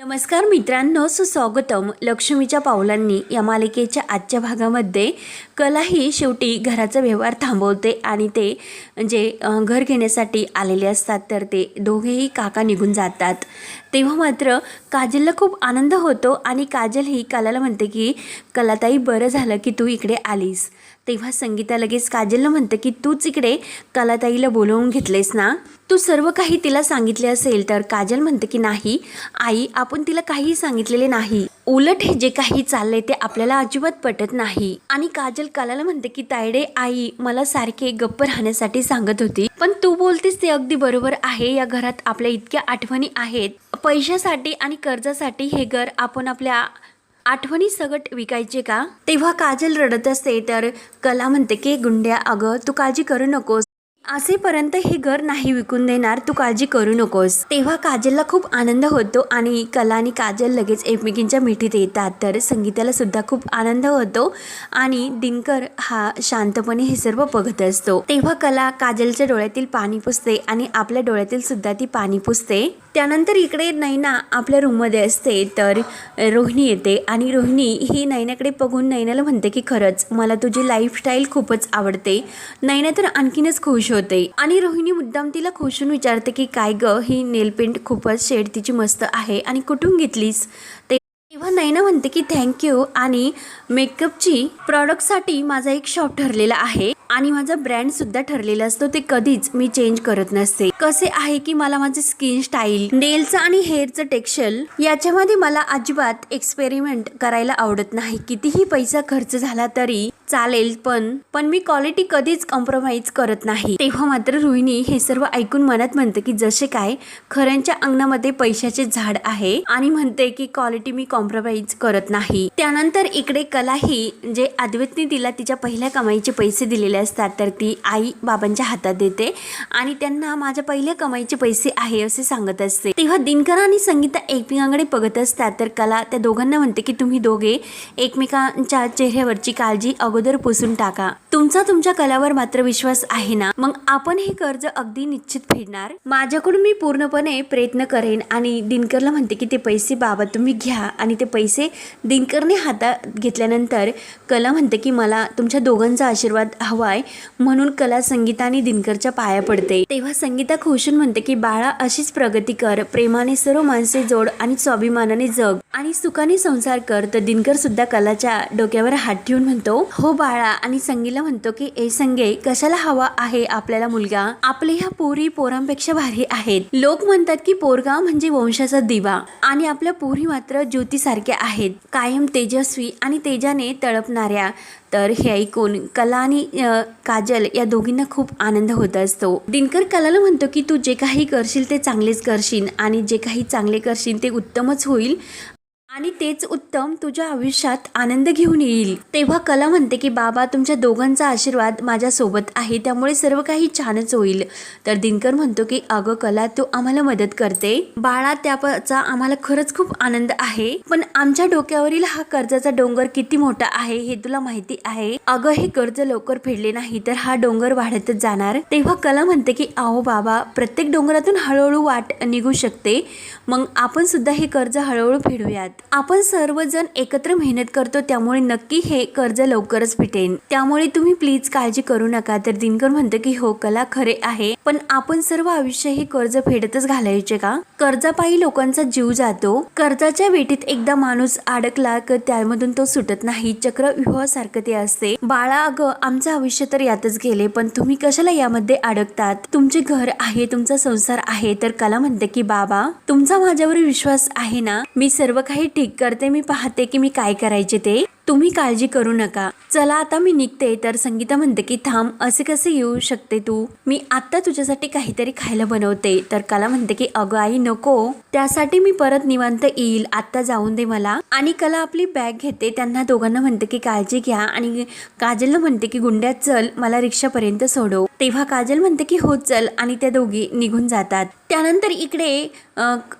नमस्कार मित्रांनो सुस्वागतम. लक्ष्मीच्या पावलांनी या मालिकेच्या आजच्या भागामध्ये कला ही शेवटी घराचा व्यवहार थांबवते आणि ते जे घर घेण्यासाठी आलेले असतात तर ते दोघेही काका निघून जातात. तेव्हा मात्र काजलला खूप आनंद होतो आणि काजल ही कलाला म्हणते की कलाताई बरं झालं की तू इकडे आलीस. तेव्हा संगीता लगेच काजलला म्हणतं की तूच इकडे कलाताईला बोलवून घेतलेस ना? तू सर्व काही तिला सांगितले असेल तर काजल म्हणते की नाही आई आपण तिला काही सांगितलेले नाही. उलट हे जे काही चाललंय ते आपल्याला अजिबात पटत नाही. आणि काजल कलाला म्हणते की तायडे आई मला सारखे गप्प राहण्यासाठी सांगत होती. पण तू बोलतेस ते अगदी बरोबर आहे. या घरात आपल्या इतक्या आठवणी आहेत. पैशासाठी आणि कर्जासाठी हे घर आपण आपल्या आठवणी सगट विकायचे का? तेव्हा काजल रडत असते तर कला म्हणते की गुंड्या अगं तू काळजी करू नकोस. असेपर्यंत हे घर नाही विकून देणार तू काळजी करू नकोस. तेव्हा काजलला खूप आनंद होतो आणि कला आणि काजल लगेच एकमेकींच्या मिठीत येतात. तर संगीताला सुद्धा खूप आनंद होतो आणि दिनकर हा शांतपणे हे सर्व बघत असतो. तेव्हा कला काजलच्या डोळ्यातील पाणी पुसते आणि आपल्या डोळ्यातील सुद्धा ती पाणी पुसते. त्यानंतर इकडे नैना आपल्या रूममध्ये असते तर रोहिणी येते आणि रोहिणी ही नैनाकडे बघून नैनाला म्हणते की खरंच मला तुझी लाईफस्टाईल खूपच आवडते. नैना तर आणखीनच खुश होते. आणि रोहिणी मुद्दाम तिला खुशून विचारते की काय ग ही नेलपेंट खूपच शेड तिची मस्त आहे आणि कुठून घेतलीस? ते तेव्हा नैना म्हणते की थँक्यू आणि मेकअपची प्रॉडक्टसाठी माझा एक शॉप ठरलेला आहे आणि माझा ब्रँड सुद्धा ठरलेला असतो ते कधीच मी चेंज करत नसते. कसे आहे की मला माझे स्किन स्टाईल नेलचं आणि हेअरचं टेक्स्चर याच्यामध्ये मला अजिबात एक्सपेरिमेंट करायला आवडत नाही. कितीही पैसा खर्च झाला तरी चालेल पण पण मी क्वालिटी कधीच कॉम्प्रोमाइज करत नाही. तेव्हा मात्र रोहिणी हे सर्व ऐकून मनात म्हणते की जसे काय खऱ्यांच्या अंगणामध्ये पैशाचे झाड आहे आणि म्हणते की क्वालिटी मी कॉम्प्रोमाइज करत नाही. त्यानंतर इकडे कला ही जे अद्वैतने तिला तिच्या पहिल्या कमाईचे पैसे दिलेले असतात तर ती आई बाबांच्या हातात देते आणि त्यांना माझ्या पहिल्या कमाईचे पैसे आहे असे सांगत असते. तेव्हा दिनकर आणि संगीता एकमेकांकडे बघत असतात तर कला त्या दोघांना म्हणते की तुम्ही दोघे एकमेकांच्या चेहऱ्यावरची काळजी अगोदर पुसून टाका. तुमचा तुमच्या कलावर मात्र विश्वास आहे ना? मग आपण हे कर्ज अगदी निश्चित फेडणार? माझ्याकडून मी पूर्णपणे प्रयत्न करेन आणि दिनकरला म्हणते की ते पैसे बाबा तुम्ही घ्या आणि ते पैसे दिनकरने हातात घेतल्यानंतर कला म्हणते की मला तुमच्या दोघांचा आशीर्वाद हवाय म्हणून कला संगीता आणि दिनकरच्या पाया पडते. तेव्हा संगीता खुशून म्हणते की बाळा अशीच प्रगती कर. प्रेमाने सर्व माणसे जोड आणि स्वाभिमानाने जग. आणि सुखाने संसार कर. तर दिनकर सुद्धा कलाच्या डोक्यावर हात ठेवून म्हणतो हो बाळा आणि संगीला म्हणतो की ए संगे कशाला हवा आहे आपल्याला मुलगा? आपले ह्या पोरी पोरांपेक्षा भारी आहेत. लोक म्हणतात की पोरगा म्हणजे वंशाचा दिवा आणि आपल्या पोरी मात्र ज्योतीसारख्या आहेत. कायम तेजस्वी आणि तेजाने तळपणाऱ्या. तर हे ऐकून कला आणि काजल या दोघींना खूप आनंद होत असतो. दिनकर कलाला म्हणतो की तू जे काही करशील ते चांगलेच करशील आणि जे काही चांगले करशील ते उत्तमच होईल. आणि तेच उत्तम तुझ्या आयुष्यात आनंद घेऊन येईल. तेव्हा कला म्हणते की बाबा तुमच्या दोघांचा आशीर्वाद माझ्यासोबत आहे. त्यामुळे सर्व काही छानच होईल. तर दिनकर म्हणतो की अगं कला तू आम्हाला मदत करते. बाळा त्याचा आम्हाला खरंच खूप आनंद आहे. पण आमच्या डोक्यावरील हा कर्जाचा डोंगर किती मोठा आहे हे तुला माहिती आहे? अगं हे कर्ज लवकर फेडले नाही तर हा डोंगर वाढतच जाणार. तेव्हा कला म्हणते की अहो बाबा प्रत्येक डोंगरातून हळूहळू वाट निघू शकते. मग आपण सुद्धा हे कर्ज हळूहळू फेडूयात. आपण सर्वजण एकत्र मेहनत करतो त्यामुळे नक्की हे कर्ज लवकरच फिटेन त्यामुळे तुम्ही प्लीज काळजी करू नका. तर दिनकर म्हणतो की हो कला खरे आहे पण आपण सर्व आयुष्य हे कर्ज फेडतच घालायचे का? कर्जापायी लोकांचा जीव जातो. कर्जाच्या वेटीत एकदा माणूस अडकला तर त्यामधून तो सुटत नाही. चक्रव्यूहासारखं ते असते. बाळा अगं आमचं आयुष्य तर यातच गेले पण तुम्ही कशाला यामध्ये अडकतात? तुमचे घर आहे तुमचा संसार आहे. तर कला म्हणते की बाबा तुमचा माझ्यावर विश्वास आहे ना? मी सर्व काही ठीक करते मी पाहते की मी काय करायचे ते. तुम्ही काळजी करू नका. चला आता मी निघते तर संगीता म्हणते की थांब असे कसे येऊ शकते तू? मी आता तुझ्यासाठी काहीतरी खायला बनवते. तर कला म्हणते की अगं आई नको. त्यासाठी मी परत निवांत येईल. आता जाऊन दे मला. आणि कला आपली बॅग घेते. त्यांना दोघांना म्हणते की काळजी घ्या. आणि काजलला म्हणते की गुंड्यात चल. मला रिक्षापर्यंत सोडव. तेव्हा काजल म्हणते की हो चल. आणि त्या दोघी निघून जातात. त्यानंतर इकडे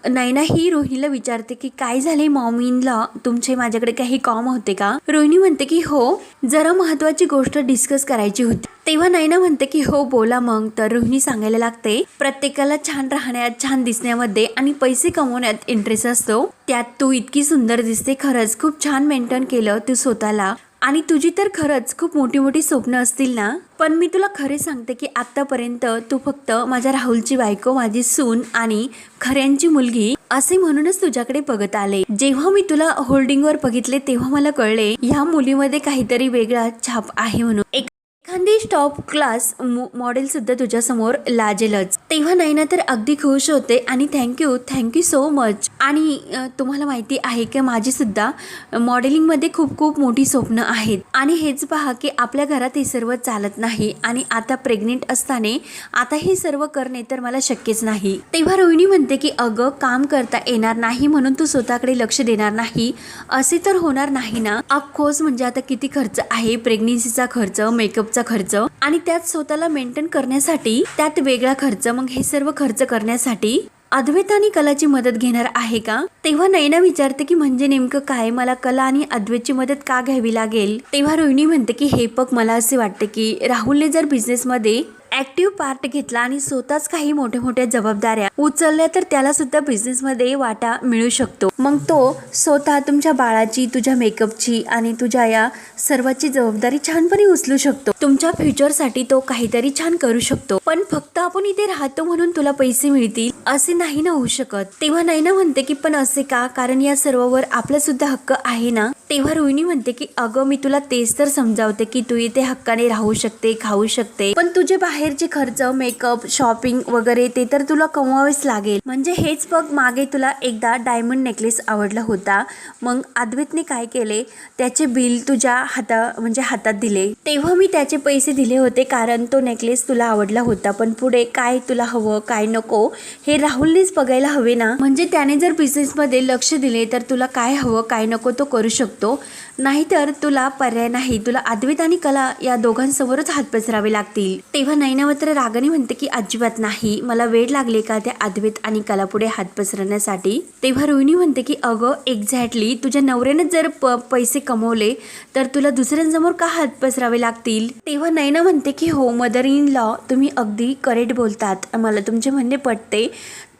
नैना ही रोहिणीला विचारते की काय झाले मॉमीनला? तुमचे माझ्याकडे काही कॉम होते का? रोहिणी म्हणते की हो जरा महत्वाची गोष्ट डिस्कस करायची होती. तेव्हा नैना म्हणते की हो बोला मग. तर रोहिणी सांगायला लागते प्रत्येकाला छान राहण्यात छान दिसण्यामध्ये आणि पैसे कमवण्यात इंटरेस्ट असतो. त्यात तू इतकी सुंदर दिसते खरंच. खूप छान मेंटेन केलं तू स्वतःला. आणि तुझी तर खरंच खूप मोठी मोठी स्वप्न असतील ना? पण मी तुला खरे सांगते की आतापर्यंत तू फक्त माझ्या राहुलची बायको माझी सून आणि खऱ्यांची मुलगी असे म्हणूनच तुझ्याकडे बघत आले. जेव्हा मी तुला होल्डिंगवर बघितले तेव्हा मला कळले ह्या मुलीमध्ये काहीतरी वेगळा छाप आहे म्हणून. एक टॉप क्लास मॉडेलसुद्धा तुझ्यासमोर लाजेलच. तेव्हा नाही ना तर अगदी खुश होते आणि थँक्यू थँक्यू सो मच आणि तुम्हाला माहिती आहे की माझीसुद्धा मॉडेलिंगमध्ये खूप खूप मोठी स्वप्न आहेत. आणि हेच पहा की आपल्या घरात हे सर्व चालत नाही आणि आता प्रेग्नेंट असताना आता हे सर्व करणे तर मला शक्यच नाही. तेव्हा रोहिणी म्हणते की अगं काम करता येणार नाही म्हणून तू स्वतःकडे लक्ष देणार नाही. असे तर होणार नाही ना? अफकोर्स म्हणजे आता किती खर्च आहे? प्रेग्नेन्सीचा खर्च मेकअपचा खर्च आणि त्यात स्वतःला मेंटेन करण्यासाठी त्यात वेगळा खर्च. मग हे सर्व खर्च करण्यासाठी अद्वैत आणि कलाची मदत घेणार आहे का? तेव्हा नैना विचारते की म्हणजे नेमकं काय? मला कला आणि अद्वैतची मदत का घ्यावी लागेल? तेव्हा रोहिणी म्हणते की हे पग मला असे वाटते की राहुलने जर बिझनेसमध्ये ऍक्टिव्ह पार्ट घेतला आणि स्वतःच काही मोठ्या मोठ्या जबाबदाऱ्या उचलल्या तर त्याला सुद्धा बिझनेसमध्ये वाटा मिळू शकतो. मग तो स्वतः तुमच्या बाळाची तुझ्या मेकअपची आणि तुझ्या या सर्वाची जबाबदारी छानपणे उचलू शकतो. तुमच्या फ्युचरसाठी तो काहीतरी छान करू शकतो. पण फक्त आपण इथे राहतो म्हणून तुला पैसे मिळतील असे नाही ना होऊ शकत. तेव्हा नाही ना म्हणते की पण असे का? कारण या सर्वावर आपला सुद्धा हक्क आहे ना? तेव्हा रोहिणी म्हणते की अगं मी तुला तेच तर समजावते की तू इथे हक्काने राहू शकते खाऊ शकते. पण तुझे बाहेर बाहेरचे खर्च मेकअप शॉपिंग वगैरे ते तर तुला कमवावेच लागेल. म्हणजे हेच बघ मागे तुला एकदा डायमंड नेकलेस आवडला होता. मग अद्वितने काय केले? त्याचे बिल तुझ्या हाता म्हणजे हातात दिले. तेव्हा मी त्याचे पैसे दिले होते कारण तो नेकलेस तुला आवडला होता. पण पुढे काय तुला हवं काय नको हे राहुलनेच बघायला हवे ना? म्हणजे त्याने जर बिझनेसमध्ये लक्ष दिले तर तुला काय हवं काय नको तो करू शकतो. नाहीतर तुला पर्याय नाही. तुला अद्वैत आणि कला या दोघांसमोरच हात पसरावे लागतील. तेव्हा नैनावत्र रागाने म्हणते की अजिबात नाही. मला वेळ लागले का त्या अद्वैत आणि कला पुढे हात पसरण्यासाठी? तेव्हा रोहिणी म्हणते की अगं एक्झॅक्टली तुझ्या नवऱ्याने जर प- पैसे कमवले तर तुला दुसऱ्यांसमोर का हात पसरावे लागतील? तेव्हा नैना म्हणते की हो मदर इन लॉ तुम्ही अगदी करेक्ट बोलतात. मला तुमचे म्हणणे पटते.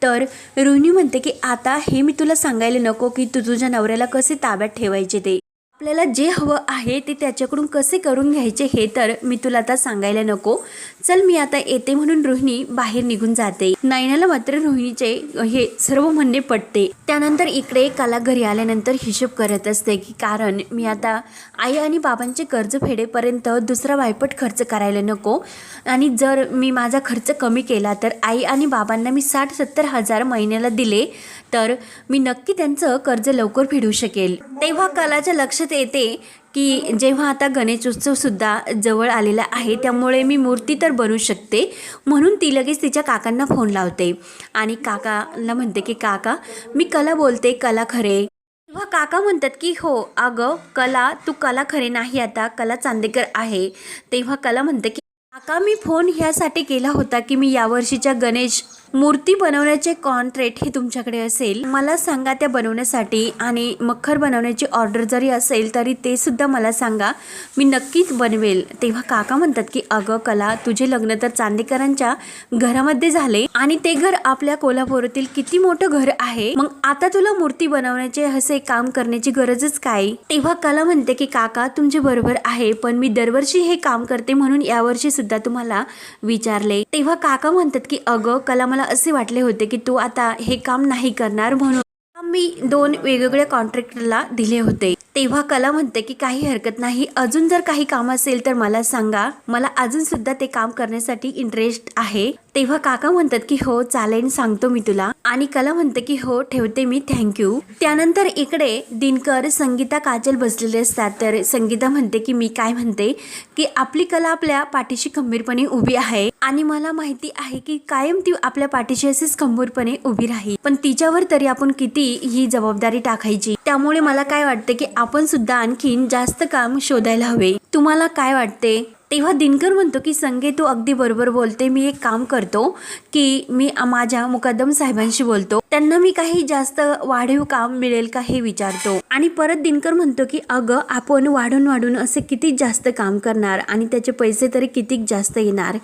तर रोहिणी म्हणते की आता हे मी तुला सांगायला नको की तू तुझ्या नवऱ्याला कसे ताब्यात ठेवायचे ते? आपल्याला जे हवं आहे ते त्याच्याकडून कसे करून घ्यायचे हे तर मी तुला आता सांगायला नको. चल मी आता येते म्हणून रोहिणी बाहेर निघून जाते. नायनाला मात्र रोहिणीचे हे सर्व म्हणणे पटते. त्यानंतर इकडे काला घरी आल्यानंतर हिशोब करत असते की कारण मी आता आई आणि बाबांचे कर्ज फेडेपर्यंत दुसरा वायपट खर्च करायला नको. आणि जर मी माझा खर्च कमी केला तर आई आणि बाबांना मी साठ सत्तर हजार महिन्याला दिले तर मी नक्की त्यांचं कर्ज लवकर फेडू शकेल. तेव्हा कलाच्या लक्षात येते की जेव्हा आता गणेश उत्सवसुद्धा जवळ आलेला आहे त्यामुळे मी मूर्ती तर बनू शकते म्हणून ती लगेच तिच्या काकांना फोन लावते. आणि काकाला म्हणते की काका मी कला बोलते कला खरे. तेव्हा काका म्हणतात की हो अगं कला तू कला खरे नाही आता कला चांदेकर आहे. तेव्हा कला म्हणते की काका मी फोन ह्यासाठी केला होता की मी यावर्षीच्या गणेश मूर्ती बनवण्याचे कॉन्ट्रेट हे तुमच्याकडे असेल मला सांगा त्या बनवण्यासाठी आणि मखर बनवण्याची ऑर्डर जरी असेल तरी ते सुद्धा मला सांगा. मी नक्कीच बनवेल. तेव्हा काका म्हणतात की अगं कला तुझे लग्न तर चांदेकरांच्या घरामध्ये झाले आणि ते घर आपल्या कोल्हापुरातील किती मोठं घर आहे. मग आता तुला मूर्ती बनवण्याचे असे काम करण्याची गरजच काय? तेव्हा कला म्हणते की काका तुमचे बरोबर आहे पण मी दरवर्षी हे काम करते म्हणून यावर्षी सुद्धा तुम्हाला विचारले. तेव्हा काका म्हणतात की अगं कला मला मला असे वाटले होते की तू आता हे काम नाही करणार म्हणून मी दोन वेगवेगळ्या कॉन्ट्रॅक्टरला दिले होते. तेव्हा कला म्हणते की काही हरकत नाही. अजून जर काही काम असेल तर मला सांगा. मला अजून सुद्धा ते काम करण्यासाठी इंटरेस्ट आहे. तेव्हा काका म्हणतात की हो चालेल सांगतो मी तुला. आणि कला म्हणते की हो ठेवते मी थँक्यू त्यानंतर इकडे दिनकर संगीता काजल बसलेले असतात. तर संगीता म्हणते की मी काय म्हणते की आपली कला आपल्या पाठीशी खंबीरपणे उभी आहे. आणि मला माहिती आहे की कायम ती आपल्या पाठीशी असेच खंबीरपणे उभी राहील. पण तिच्यावर तरी आपण किती ही जबाबदारी टाकायची? त्यामुळे मला काय वाटते की आपण सुद्धा आणखीन जास्त काम शोधायला हवे. तुम्हाला काय वाटते? तेव्हा दिनकर म्हणतो की संगे तू अगदी बरोबर बोलते. मी एक काम करतो की मी माझ्या मुकदम साहेबांशी बोलतो. त्यांना मी काही जास्त वाढीव काम मिळेल का हे विचारतो. आणि परत दिनकर म्हणतो की अगं आपण वाढून वाढून असे किती जास्त काम करणार आणि त्याचे पैसे तरी किती जास्त येणार?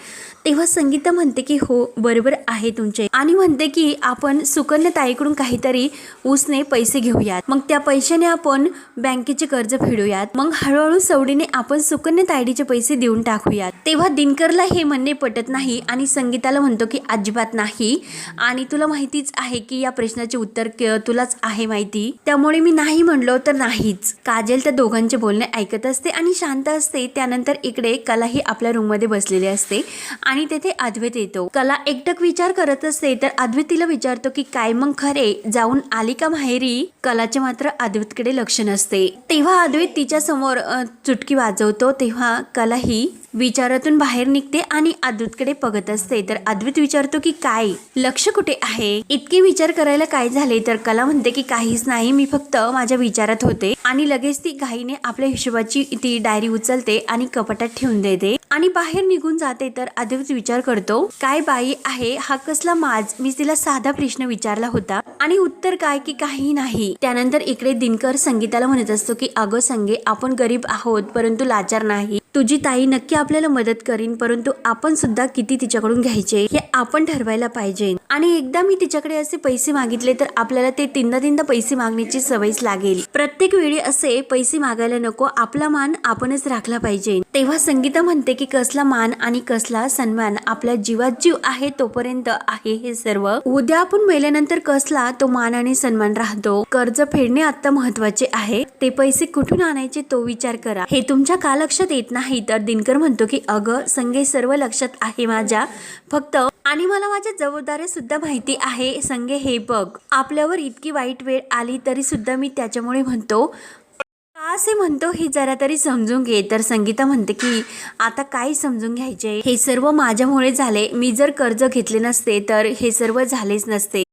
तेव्हा संगीता म्हणते की हो बरोबर आहे तुमचे. आणि म्हणते की आपण सुकन्या ताईकडून काहीतरी उसने पैसे घेऊयात. मग त्या पैशाने आपण बँकेचे कर्ज फेडूयात. मग हळूहळू सवडीने आपण सुकन्या तायडीचे पैसे करून टाकूयात. तेव्हा दिनकरला हे म्हणणे पटत नाही आणि संगीताला म्हणतो की अजिबात नाही. आणि तुला माहितीच आहे की या प्रश्नाचे उत्तर क- तुलाच आहे माहिती. त्यामुळे मी नाही म्हणलो तर नाहीच. काजल त्या दोघांचे बोलणे ऐकत असते आणि शांत असते. त्यानंतर इकडे कला ही आपल्या रूममध्ये बसलेली असते आणि तेथे अद्वैत येतो. कला एकटक विचार करत असते तर अद्वैत तिला विचारतो की काय मग खरे? जाऊन आली का माहेरी? कलाचे मात्र अद्वैतकडे लक्ष नसते. तेव्हा अद्वैत तिच्या समोर चुटकी वाजवतो. तेव्हा कला ही विचारातून बाहेर निघते आणि अद्वैतकडे बघत असते. तर अद्वैत विचारतो की काय? लक्ष कुठे आहे? इतके विचार करायला काय झाले? तर कला म्हणते की काहीच नाही मी फक्त माझ्या विचारात होते आणि लगेच ती घाईने आपल्या हिशोबाची ती डायरी उचलते आणि कपाटात ठेवून देते. आणि बाहेर निघून जाते. तर अद्वैत विचार करतो काय बाई आहे? हा कसला माज? मी तिला साधा प्रश्न विचारला होता आणि उत्तर काय की काही नाही. त्यानंतर इकडे दिनकर संगीताला म्हणत असतो की अगं संगे आपण गरीब आहोत परंतु लाचार नाही. तुझी ताई नक्की आपल्याला मदत करीन परंतु आपण सुद्धा किती तिच्याकडून घ्यायचे हे आपण ठरवायला पाहिजे. आणि एकदा मी तिच्याकडे असे पैसे मागितले तर आपल्याला ते तीनदा तीनदा पैसे मागण्याची सवयच लागेल. प्रत्येक वेळी असे पैसे मागायला नको आपला मान आपणच राखला पाहिजे. तेव्हा संगीता म्हणते की कसला मान आणि कसला सन्मान आपल्या जीवात जीव आहे तोपर्यंत आहे हे सर्व. उद्या आपण मेल्यानंतर कसला तो मान आणि सन्मान राहतो. कर्ज फेडणे आता महत्त्वाचे आहे. ते पैसे कुठून आणायचे तो विचार करा. हे तुमच्या का लक्षात येत नाही? नाही तर दिनकर म्हणतो की अगं संगे सर्व लक्षात आहे माझ्या. फक्त आणि मला माझ्या जबाबदाऱ्या सुद्धा माहिती आहे. संगे हे बघ. आपल्यावर इतकी वाईट वेळ आली तरी सुद्धा मी त्याच्यामुळे म्हणतो का असे म्हणतो हे जरा तरी समजून घे. तर संगीता म्हणते की आता काय समजून घ्यायचे? हे सर्व माझ्यामुळे झाले. मी जर कर्ज घेतले नसते तर हे सर्व झालेच नसते.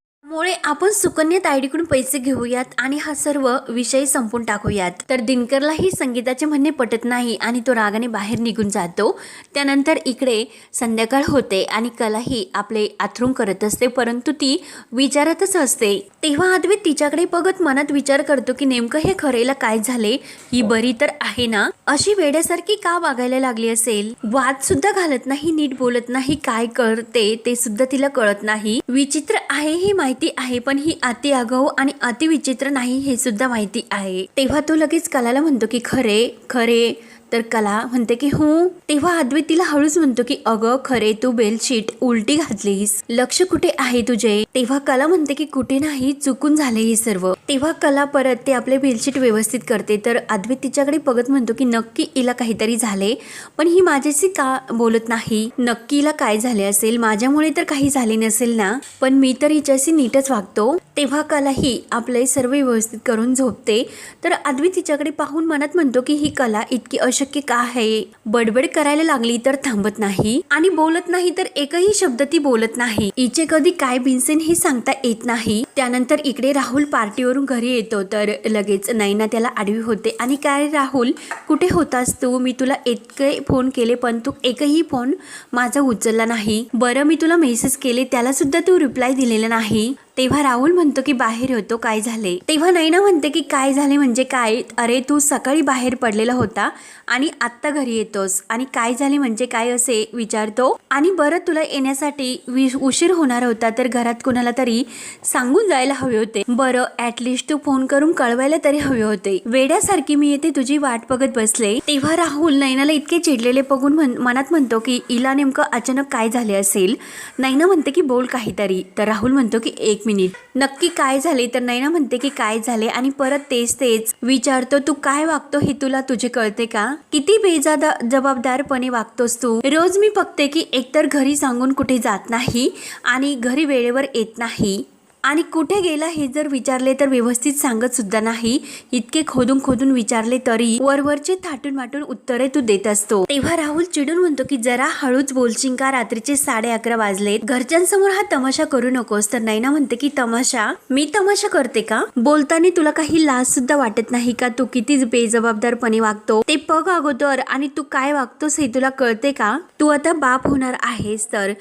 आपण सुकन्या तायडीकडून पैसे घेऊयात आणि हा सर्व विषय संपून टाकूयात. तर दिनकरलाही संगीताचे म्हणणे पटत नाही आणि तो रागाने बाहेर निघून जातो. त्यानंतर इकडे संध्याकाळ होते आणि कलाही आपले आथरूम करत असते परंतु ती विचारतच असते. तेव्हा आदवी तिच्याकडे बघत मनात विचार करतो की नेमकं हे खरेला काय झाले? ही बरी तर आहे ना? अशी वेड्यासारखी का वागायला लागली असेल? वाद सुद्धा घालत नाही नीट बोलत नाही काय करते ते सुद्धा तिला कळत नाही. विचित्र आहे ही माहिती आहे पण ही अति आगाऊ आणि अतिविचित्र नाही हे सुद्धा माहिती आहे. तेव्हा तो लगेच कलाला म्हणतो की खरे खरे तर कला म्हणते की हो. तेव्हा अद्वैत तिला हळूच म्हणतो की अगं खरे तू बेलशीट उलटी घातलीस. लक्ष कुठे आहे तुझे? तेव्हा कला म्हणते की कुठे नाही चुकून झाले हे सर्व. तेव्हा कला परत ते आपले बेलशीट व्यवस्थित करते. तर अद्वैत तिच्याकडे बघत म्हणतो की नक्की हिला काहीतरी झाले. पण ही माझ्याशी का बोलत नाही? नक्की हिला काय झाले असेल? माझ्यामुळे तर काही झाले नसेल ना? पण मी तर हिच्याशी नीटच वागतो. तेव्हा कलाही आपले सर्व व्यवस्थित करून झोपते. तर अद्वैत तिच्याकडे पाहून मनात म्हणतो की ही कला इतकी अशक्य का आहे? बडबड करायला लागली तर थांबत नाही आणि बोलत नाही तर एकही शब्द ती बोलत नाही. इचे कधी काय भिनसेन हे सांगता येत नाही. त्यानंतर इकडे राहुल पार्टीवरून घरी येतो. तर लगेच नैना त्याला आडवी होते. आणि काय राहुल? कुठे होतास तू? मी तुला इतके फोन केले पण तू एकही फोन माझा उचलला नाही. बरं मी तुला मेसेज केले त्याला सुद्धा तू रिप्लाय दिलेला नाही. तेव्हा राहुल म्हणतो की बाहेर होतो काय झाले? तेव्हा नैना म्हणते की काय झाले म्हणजे काय? अरे तू सकाळी बाहेर पडलेला होता आणि आत्ता घरी येतोस. आणि काय झाले म्हणजे काय असे विचारतो. आणि बरं तुला येण्यासाठी उशीर होणार होता तर घरात कुणाला तरी सांगून जायला हवे होते. बरं ऍटलिस्ट तू फोन करून कळवायला तरी हवे होते. वेड्यासारखी मी येते तुझी वाट बघत बसले. तेव्हा राहुल नैनाला इतके चिडलेले बघून म्हण- मनात म्हणतो की इला नेमकं अचानक काय झाले असेल? नैना म्हणते की बोल काहीतरी. तर राहुल म्हणतो की एक मिनिट. नक्की काय झाले तर नैना म्हणते की काय झाले आणि परत तेच तेच विचारतो तू काय वागतो हे तुला तुझे कळते का? किती बेजादा जबाबदारपणे वागतोस तू? रोज मी बघते की एकतर घरी सांगून कुठे जात नाही आणि घरी वेळेवर येत नाही. आणि कुठे गेला हे जर विचारले तर व्यवस्थित सांगत सुद्धा नाही. इतके खोदून खोदून विचारले तरी वरवरचे थाटून माटून उत्तरे तू देत असतो. तेव्हा राहुल चिडून म्हणतो की जरा हळूच बोलशील का? रात्रीचे साडे अकरा वाजलेत घरच्यांसमोर हा तमाशा करू नकोस. तर नैना म्हणते की तमाशा? मी तमाशा करते का? बोलताना तुला काही लाज सुद्धा वाटत नाही का? तू किती बेजबाबदारपणे वागतो. ते पग अगोदर आणि तू काय वागतोस हे तुला कळते का? तू आता बाप होणार आहेस तर.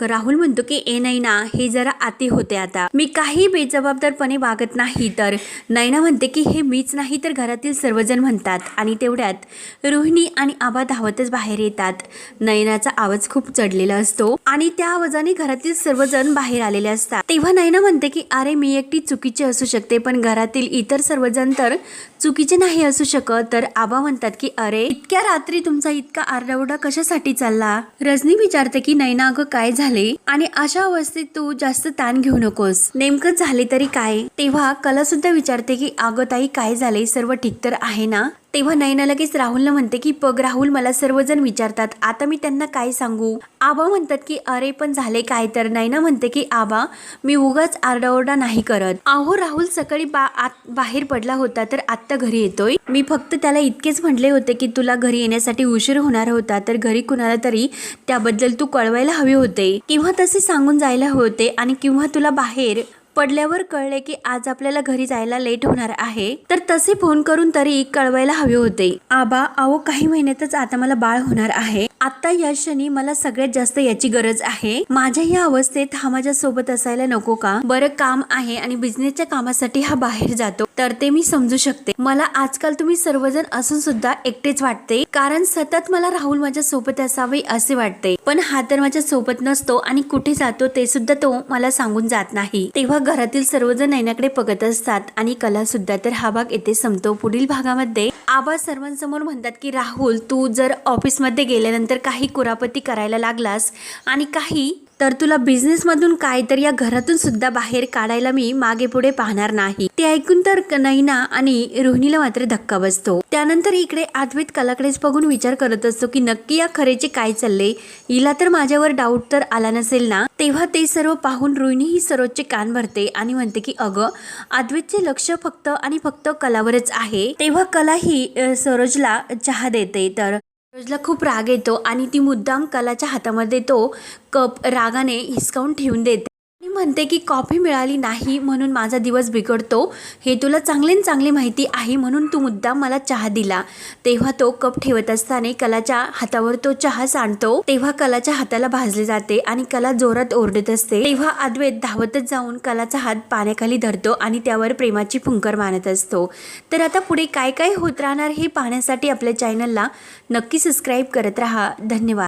राहुल म्हणतो की ए नैना हे जरा आती होते आता. मी काही बेजबाबदारपणे वागत नाही तर. नैना म्हणते की हे मीच नाही तर घरातील सर्वजण म्हणतात आणि तेवढ्यात रोहिणी आणि आबा धावतच बाहेर येतात. नैनाचा आवाज खूप चढलेला असतो आणि त्या आवाजाने घरातील सर्वजण बाहेर आलेले असतात. तेव्हा नैना म्हणते की अरे मी एकटी चुकीची असू शकते पण घरातील इतर सर्वजण तर चुकीचे नाही असू शकत. तर आबा म्हणतात की अरे इतक्या रात्री तुमचा इतका आरडाओरडा कशासाठी चालला? रजनी विचारते की नैना अगं काय झाले? आणि अशा अवस्थेत तू जास्त ताण घेऊ नकोस. नेमकं झाले तरी काय? तेव्हा कला सुद्धा विचारते की अगं ताई काय झाले सर्व ठीक तर आहे ना? तेव्हा नयना लगेच राहुलला म्हणते की पग राहुल मला सर्वजण विचारतात. आता मी त्यांना काय सांगू? आबा म्हणतात की अरे पण झाले काय तर? नयना म्हणते की आबा मी उगाच आरडाओरडा नाही करत. अहो राहुल सकाळी बा आत बाहेर पडला होता तर आत्ता घरी येतोय. मी फक्त त्याला इतकेच म्हटले होते की तुला घरी येण्यासाठी उशीर होणार होता तर घरी कुणाला तरी त्याबद्दल तू कळवायला हवे होते. किंवा तसे सांगून जायला होते आणि किंवा तुला बाहेर पडल्यावर कळले की आज आपल्याला घरी जायला लेट होणार आहे. तर तसे फोन करून तरी कळवायला हवे होते. आबा अहो काही महिन्यातच आता मला बाळ होणार आहे. आता या क्षणी मला सगळ्यात जास्त याची गरज आहे. माझ्या या अवस्थेत हा माझ्या सोबत असायला नको का? बरं काम आहे आणि बिझनेसच्या कामासाठी हा बाहेर जातो. तर ते मी समजू शकते. मला आजकाल तुम्ही सर्वजण असून सुद्धा एकटेच वाटते. कारण सतत मला राहुल माझ्या सोबत असावे असे वाटते. पण हा तर माझ्या सोबत नसतो आणि कुठे जातो ते सुद्धा तो मला सांगून जात नाही. तेव्हा घरातील सर्वजण नैनाकडे बघत असतात आणि कला सुद्धा तर हा भाग येथे संपतो. पुढील भागामध्ये आबा सर्वांसमोर म्हणतात की राहुल तू जर ऑफिसमध्ये गेल्यानंतर काही कुरापती करायला लागलास आणि काही तर तुला बिझनेसमधून काय तर या घरातून सुद्धा बाहेर काढायला मी मागे पुढे पाहणार नाही. ते ऐकून तर नैना आणि रोहिणीला मात्र धक्का बसतो. त्यानंतर इकडे अद्वैत कलाकडेच बघून विचार करत असतो की नक्की या खरेचे काय चालले? हिला तर माझ्यावर डाऊट तर आला नसेल ना? तेव्हा ते सर्व पाहून रोहिणी ही सरोजचे कान भरते आणि म्हणते की अगं अद्वैतचे लक्ष फक्त आणि फक्त कलावरच आहे. तेव्हा कला ही सरोजला चहा देते. तर सरोजला खूप राग येतो आणि ती मुद्दाम कलाच्या हातामध्ये तो कप रागाने हिसकावून ठेवून देते. म्हणते की कॉफी मिळाली नाही म्हणून माझा दिवस बिघडतो. हे तुला चांगले चांगली माहिती आहे म्हणून तू मुद्दाम मला चहा दिला. तेव्हा तो कप ठेवत असताना कलाच्या हातावर तो चहा सांडतो. तेव्हा कलाच्या हाताला भाजले जाते आणि कला जोरात ओरडत असते. तेव्हा अद्वैत धावतच जाऊन कलाचा हात पाण्याखाली धरतो आणि त्यावर प्रेमाची फुंकर मानत असतो. तर आता पुढे काय काय होत राहणार हे पाहण्यासाठी आपल्या चॅनलला नक्की सबस्क्राईब करत राहा. धन्यवाद.